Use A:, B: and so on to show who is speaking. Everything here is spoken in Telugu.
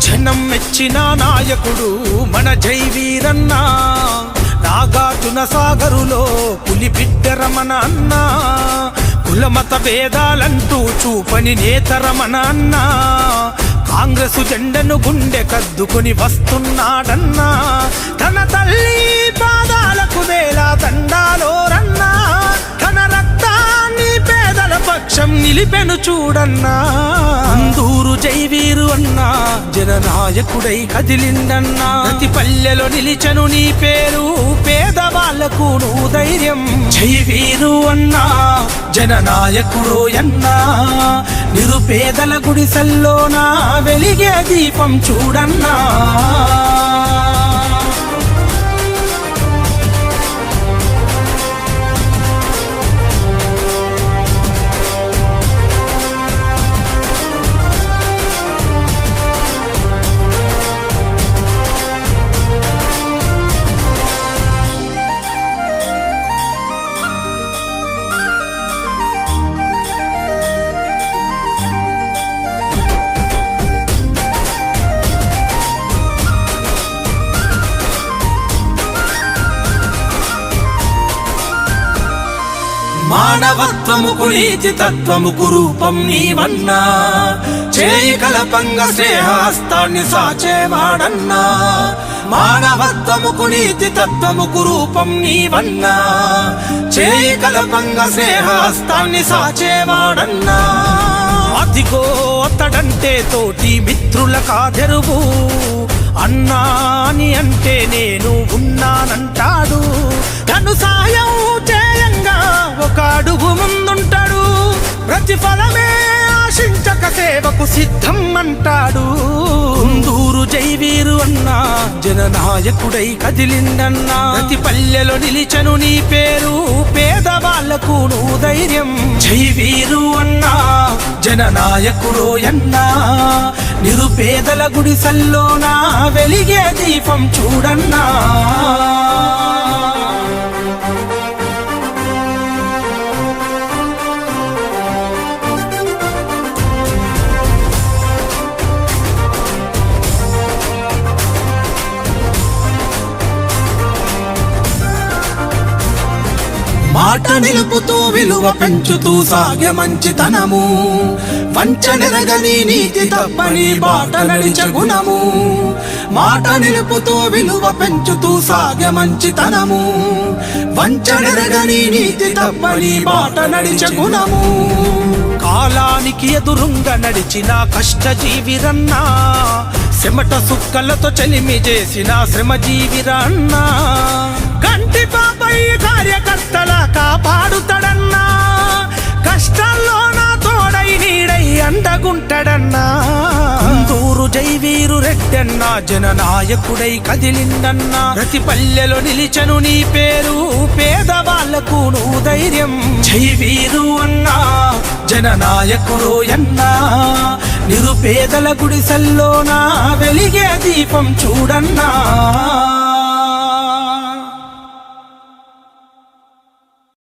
A: జనం మెచ్చిన నాయకుడు మన జై నాగార్జున సాగరులో పులి బిడ్డరమణ అన్న. కులమత భేదాలంటూ చూపని నేతరమణ అన్న. కాంగ్రెసు జెండను గుండె కద్దుకొని వస్తున్నాడన్నా. తన తల్లి పాదాలకు వేలా దండాలో నిలిపెను చూడన్నా. అందూరు జైవీరు అన్నా. జననాయకుడై కదిలిండన్నా ప్రతి పల్లెలో నిలిచను నీ పేరు. పేదవాళ్ళకు నువ్వు ధైర్యం. జైవీరు అన్నా. జననాయకుడు అన్నా. నిరుపేదల గుడిసెల్లోనా. వెలిగే దీపం చూడన్నా. మానవత్వముకు నీతి తత్వముకు రూపం నీవన్నా. చేయి కలపంగ శ్రేహాస్తాన్ని సాచేవాడన్నా. మానవత్వముకు నీతి తత్వముకు రూపం నీవన్నా. చేయి కలపంగ శ్రేహాస్తాన్ని సాచేవాడన్నా. అదిగో అతడంటే తోటి మిత్రుల కాదెరువు. అన్నా అని అంటే నేను ఉన్నానంటాడు. తను సాయం చేయ ఫలమే ఆశించక సేవకు సిద్ధం అంటాడు కుందూరు జైవీరు అన్నా జననాయకుడై కదిలిందన్నా. ప్రతి పల్లెలో నిలిచను నీ పేరు పేదవాళ్ళకు నువ్వు ధైర్యం. జైవీరు అన్నా జననాయకుడు అన్నా. నిరుపేదల గుడిసల్లోనా వెలిగే దీపం చూడన్నా. నిలుపుతూ విలువ పెంచుతూ సాగే మంచితనము వంచనెరగని నీతి తప్పని బాట నడిచ గుణము. మాట నిలుపుతూ విలువ పెంచుతూ సాగే మంచితనము వంచనెరగని నీతి తప్పని బాట నడిచ గుణము. కాలానికి ఎదురుంగా నడిచిన కష్టజీవిరన్నా చెమట సుక్కలతో చలిమి చేసిన శ్రమజీవిరన్నా కంటి పాపై కార్యకర్తల కాపాడుతాడన్నా. కష్టాల్లో నా తోడై నీడై అండగుంటాడన్నా. దూరు జైవీరు రెడ్డన్నా జననాయకుడై కదిలిందన్నా ప్రతి పల్లెలో నిలిచను నీ పేరు పేదవాళ్ళకు నువ్వు ధైర్యం. జైవీరు అన్నా జననాయకుడు అన్నా. నిరుపేదల గుడిసెల్లోనా వెలిగే దీపం చూడన్నా.